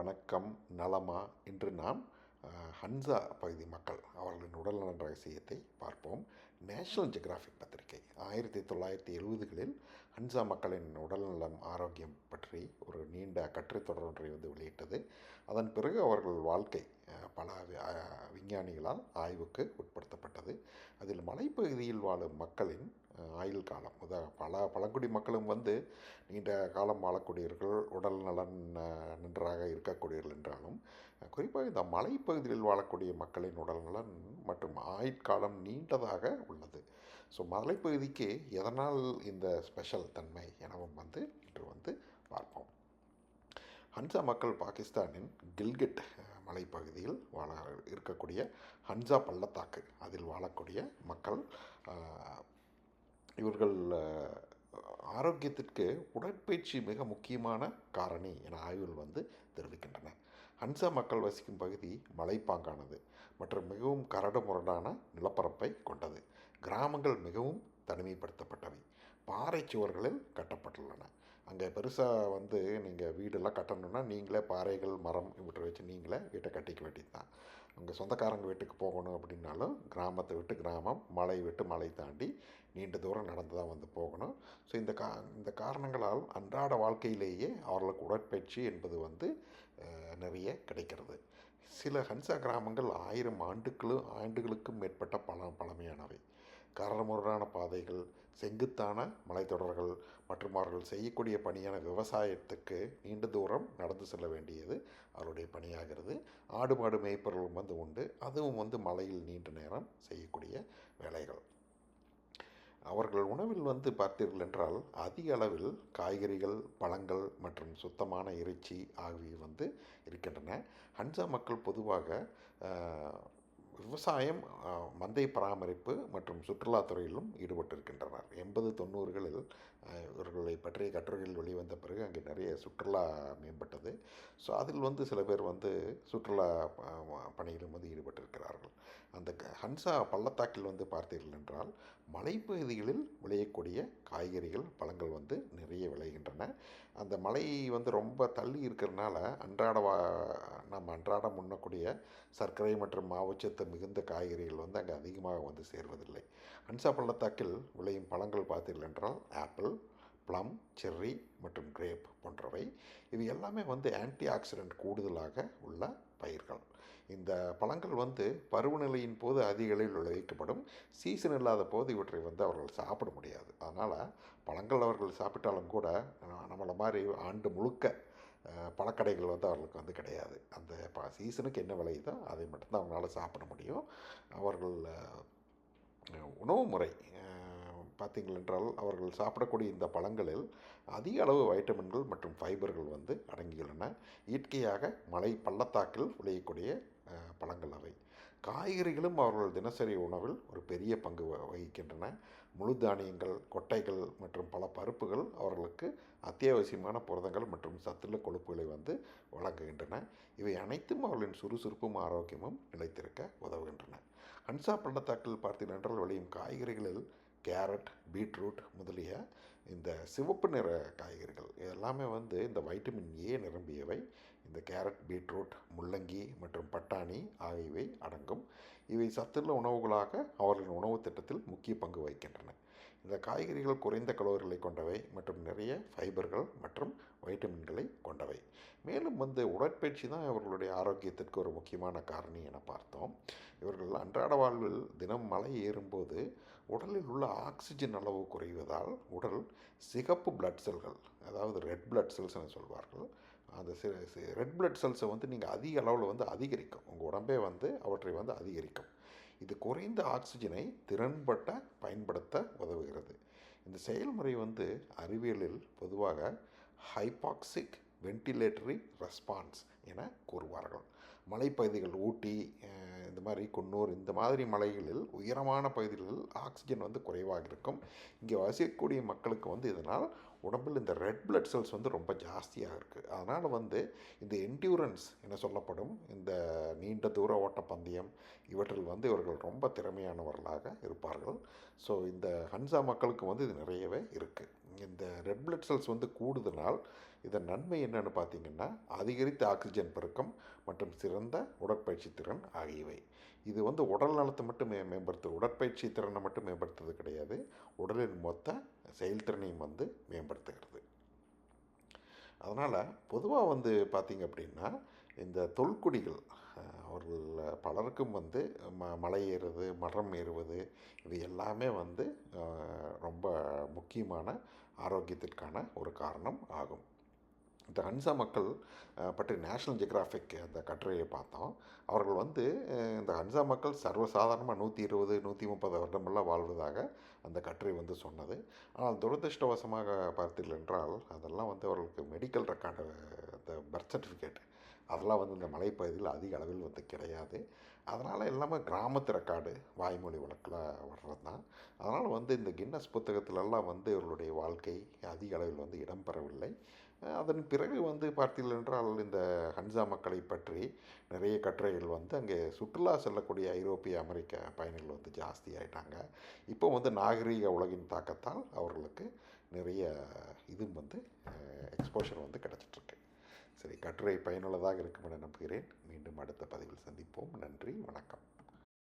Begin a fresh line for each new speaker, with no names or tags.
வணக்கம் நலமா இன்று நாம் ஹன்சா பகுதி மக்கள் அவர்களின் உடல்நலன் ரகசியத்தை பார்ப்போம். நேஷனல் ஜியோகிராஃபிக் பத்திரிகை. ஆயிரத்தி தொள்ளாயிரத்தி எழுபதுகளில் ஹன்சா மக்களின் உடல்நலம் ஆரோக்கியம் பற்றி ஒரு நீண்ட கட்டுரைத்தொடர் ஒன்றை வந்து வெளியிட்டது. அதன் பிறகு அவர்கள் வாழ்க்கை பல விஞ்ஞானிகளால் ஆய்வுக்கு உட்படுத்தப்பட்டது. அதில் மலைப்பகுதியில் வாழும் மக்களின் ஆயுள் காலம் உதா பல பழங்குடி மக்களும் வந்து நீண்ட காலம் வாழக்கூடியவர்கள் உடல் நலன் நன்றாக இருக்கக்கூடியவர்கள் என்றாலும் குறிப்பாக இந்த மலைப்பகுதியில் வாழக்கூடிய மக்களின் உடல் நலன் மற்றும் ஆயுட்காலம் நீண்டதாக உள்ளது ஸோ மலைப்பகுதிக்கு எதனால் இந்த ஸ்பெஷல் தன்மை எனவும் வந்து இன்று வந்து பார்ப்போம். ஹன்சா மக்கள் பாகிஸ்தானின் கில்கிட் மலைப்பகுதியில் வாழ இருக்கக்கூடிய ஹன்சா பள்ளத்தாக்கு அதில் வாழக்கூடிய மக்கள் இவர்கள் ஆரோக்கியத்திற்கு உடற்பயிற்சி மிக முக்கியமான காரணி என ஆய்வுகள் வந்து தெரிவிக்கின்றன. ஹன்சா மக்கள் வசிக்கும் பகுதி மலைப்பாங்கானது மற்றும் மிகவும் கரடு முரடான நிலப்பரப்பை கொண்டது. கிராமங்கள் மிகவும் தனிமைப்படுத்தப்பட்டவை. பாறை சுவர்களில் கட்டப்பட்டுள்ளன. அங்கே பெருசாக வந்து நீங்கள் வீடெல்லாம் கட்டணும்னா நீங்களே பாறைகள் மரம் இவற்றை வச்சு நீங்களே வீட்டை கட்டிக்க வேண்டியது தான் உங்கள் சொந்தக்காரங்க வீட்டுக்கு போகணும் அப்படின்னாலும் கிராமத்தை விட்டு கிராமம் மலை விட்டு மலை தாண்டி நீண்ட தூரம் நடந்து தான் வந்து போகணும். ஸோ இந்த கா இந்த காரணங்களால் அன்றாட வாழ்க்கையிலேயே அவர்களுக்கு உடற்பயிற்சி என்பது வந்து நிறைய கிடைக்கிறது. சில ஹன்சா கிராமங்கள் ஆயிரம் ஆண்டுகளும் ஆண்டுகளுக்கும் மேற்பட்ட பல பழமையானவை. கரடுமுரடான பாதைகள் செங்குத்தான மலைத்தொடர்கள் மற்றும் அவர்கள் செய்யக்கூடிய பணியான விவசாயத்துக்கு நீண்ட தூரம் நடந்து செல்ல வேண்டியது அவருடைய பணியாகிறது. ஆடு மாடு மேய்ப்பவர்களும் வந்து உண்டு. அதுவும் வந்து மலையில் நீண்ட நேரம் செய்யக்கூடிய வேலைகள். அவர்கள் உணவில் வந்து பார்த்தீர்கள் என்றால் அதிக அளவில் காய்கறிகள் பழங்கள் மற்றும் சுத்தமான இறைச்சி ஆகியவை வந்து இருக்கின்றன. ஹன்சா மக்கள் பொதுவாக விவசாயம் மந்தை பராமரிப்பு மற்றும் சுற்றுலாத்துறையிலும் ஈடுபட்டிருக்கின்றனர். எண்பது தொண்ணூறுகளில் இவர்கள் பற்றிய கட்டுரைகள் வெளிவந்த பிறகு அங்கே நிறைய சுற்றுலா மேம்பட்டது. ஸோ அதில் வந்து சில பேர் வந்து சுற்றுலா பணியிலும் வந்து ஈடுபட்டிருக்கிறார்கள். அந்த க- ஹன்சா பள்ளத்தாக்கில் வந்து பார்த்தீர்கள் என்றால் மலைப்பகுதிகளில் விளையக்கூடிய காய்கறிகள் பழங்கள் வந்து நிறைய விளைகின்றன. அந்த மலை வந்து ரொம்ப தள்ளி இருக்கிறனால அன்றாட வா நம்ம அன்றாடம் உண்ணக்கூடிய சர்க்கரை மற்றும் மாவுச்சத்து மிகுந்த காய்கறிகள் வந்து அங்கே அதிகமாக வந்து சேர்வதில்லை. ஹன்சா பள்ளத்தாக்கில் விளையும் பழங்கள் பார்த்தீர்கள் என்றால் ஆப்பிள் ப்ளம் செர்ரி மற்றும் கிரேப் போன்றவை. இது எல்லாமே வந்து ஆன்டி ஆக்சிடென்ட் கூடுதலாக உள்ள பயிர்கள். இந்த பழங்கள் வந்து பருவநிலையின் போது அதிக அளவில் விளைவிக்கப்படும். சீசன் இல்லாத போது இவற்றை வந்து அவர்கள் சாப்பிட முடியாது. அதனால் பழங்கள் அவர்கள் சாப்பிட்டாலும் கூட நம்மளை மாதிரி ஆண்டு முழுக்க பழக்கடைகள் வந்து அவர்களுக்கு வந்து கிடையாது. அந்த ப சீசனுக்கு என்ன விளையுதோ அதை மட்டும்தான் அவங்களால சாப்பிட முடியும். அவர்கள் உணவு முறை பார்த்தீங்கள் என்றால் அவர்கள் சாப்பிடக்கூடிய இந்த பழங்களில் அதிக அளவு வைட்டமின்கள் மற்றும் ஃபைபர்கள் வந்து அடங்கியுள்ளன. இயற்கையாக மலை பள்ளத்தாக்கில் விளையக்கூடிய பழங்கள் அவை. காய்கறிகளும் அவர்கள் தினசரி உணவில் ஒரு பெரிய பங்கு வகிக்கின்றன. முழு தானியங்கள் கொட்டைகள் மற்றும் பல பருப்புகள் அவர்களுக்கு அத்தியாவசியமான புரதங்கள் மற்றும் சத்துள்ள கொழுப்புகளை வந்து வழங்குகின்றன. இவை அனைத்தும் அவர்களின் சுறுசுறுப்பும் ஆரோக்கியமும் நிலைத்திருக்க உதவுகின்றன. ஹன்சா பள்ளத்தாக்கில் பார்த்தீர்கள் என்றால் விளையும் காய்கறிகளில் கேரட் பீட்ரூட் முதலிய இந்த சிவப்பு நிற காய்கறிகள் இதெல்லாமே வந்து இந்த வைட்டமின் ஏ நிரம்பியவை. இந்த கேரட் பீட்ரூட் முள்ளங்கி மற்றும் பட்டாணி ஆகியவை அடங்கும். இவை சத்துள்ள உணவுகளாக அவர்களின் உணவு திட்டத்தில் முக்கிய பங்கு வகிக்கின்றன. இந்த காய்கறிகள் குறைந்த கலோரிகளை கொண்டவை மற்றும் நிறைய ஃபைபர்கள் மற்றும் வைட்டமின்களை போன்றவை மேலும் வந்து உடற்பயிற்சி தான் இவர்களுடைய ஆரோக்கியத்திற்கு ஒரு முக்கியமான காரணி என பார்த்தோம். இவர்கள் அன்றாட வாழ்வில் தினம் மலை ஏறும்போது உடலில் உள்ள ஆக்சிஜன் அளவு குறைவதால் உடல் சிகப்பு பிளட் செல்கள் அதாவது ரெட் பிளட் செல்ஸ் என சொல்வார்கள். அந்த ரெட் பிளட் செல்ஸை வந்து நீங்கள் அதிக அளவில் வந்து அதிகரிக்கும். உங்கள் உடம்பே வந்து அவற்றை வந்து அதிகரிக்கும். இது குறைந்த ஆக்சிஜனை திறன்பட்ட பயன்படுத்த உதவுகிறது. இந்த செயல்முறை வந்து அறிவியலில் பொதுவாக ஹைபாக்சிக் வென்டிலேட்டரி ரெஸ்பான்ஸ் என கூறுவார்கள். மலைப்பகுதிகள் ஊட்டி இந்த மாதிரி குன்னூர் இந்த மாதிரி மலைகளில் உயரமான பகுதிகளில் ஆக்சிஜன் வந்து குறைவாக இருக்கும். இங்கே வசிக்கக்கூடிய மக்களுக்கு வந்து இதனால் உடம்பில் இந்த ரெட் பிளட் செல்ஸ் வந்து ரொம்ப ஜாஸ்தியாக இருக்குது அதனால் வந்து இந்த என்டியூரன்ஸ் என சொல்லப்படும் இந்த நீண்ட தூர ஓட்டப்பந்தயம் இவற்றில் வந்து இவர்கள் ரொம்ப திறமையானவர்களாக இருப்பார்கள். ஸோ இந்த ஹன்சா மக்களுக்கு வந்து இது நிறையவே இருக்குது இந்த ரெட் பிளட் செல்ஸ் வந்து கூடுதனால் இதன் நன்மை என்னென்னு பார்த்தீங்கன்னா அதிகரித்த ஆக்சிஜன் பெருக்கம் மற்றும் சிறந்த உடற்பயிற்சி திறன் ஆகியவை. இது வந்து உடல் நலத்தை மட்டும் மே மேம்படுத்து உடற்பயிற்சி திறனை மட்டும் மேம்படுத்துறது கிடையாது. உடலின் மொத்த செயல்திறனையும் வந்து மேம்படுத்துகிறது. அதனால் பொதுவாக வந்து பார்த்திங்க அப்படின்னா இந்த தொல்குடிகள் அவர்கள் பலருக்கும் வந்து ம மலை ஏறுவது மரம் ஏறுவது இது எல்லாமே வந்து ரொம்ப முக்கியமான ஆரோக்கியத்திற்கான ஒரு காரணம் ஆகும். இந்த ஹன்சா மக்கள் பற்றி நேஷ்னல் ஜியோகிராஃபிக் அந்த கட்டுரையை பார்த்தோம். அவர்கள் வந்து இந்த ஹன்சா மக்கள் சர்வசாதாரணமாக நூற்றி இருபது நூற்றி முப்பது வருடமெல்லாம் வாழ்வதாக அந்த கட்டுரை வந்து சொன்னது. ஆனால் துரதிருஷ்டவசமாக பார்த்தீர்கள் என்றால் அதெல்லாம் வந்து அவர்களுக்கு மெடிக்கல் ரெக்கார்டு அந்த பர்த் சர்டிஃபிகேட் அதெல்லாம் வந்து இந்த மலைப்பகுதியில் அதிக அளவில் வந்து கிடையாது. அதனால் எல்லாமே கிராமத்து ரெக்கார்டு வாய்மொழி வழக்கில் வர்றது தான் அதனால் வந்து இந்த கின்னஸ் புத்தகத்திலெல்லாம் வந்து இவர்களுடைய வாழ்க்கை அதிக அளவில் வந்து இடம்பெறவில்லை. அதன் பிறகு வந்து பார்த்தீர்கள் என்றால் இந்த ஹன்சா மக்களை பற்றி நிறைய கட்டுரைகள் வந்து அங்கே சுற்றுலா செல்லக்கூடிய ஐரோப்பிய அமெரிக்க பயணிகள் வந்து ஜாஸ்தியாயிட்டாங்க இப்போ வந்து நாகரீக உலகின் தாக்கத்தால் அவர்களுக்கு நிறைய இதுவும் வந்து எக்ஸ்போஷர் வந்து கிடச்சிட்ருக்கு. சரி கட்டுரை பயனுள்ளதாக இருக்கும் என நம்புகிறேன். மீண்டும் அடுத்த பதிவில் சந்திப்போம். நன்றி வணக்கம்.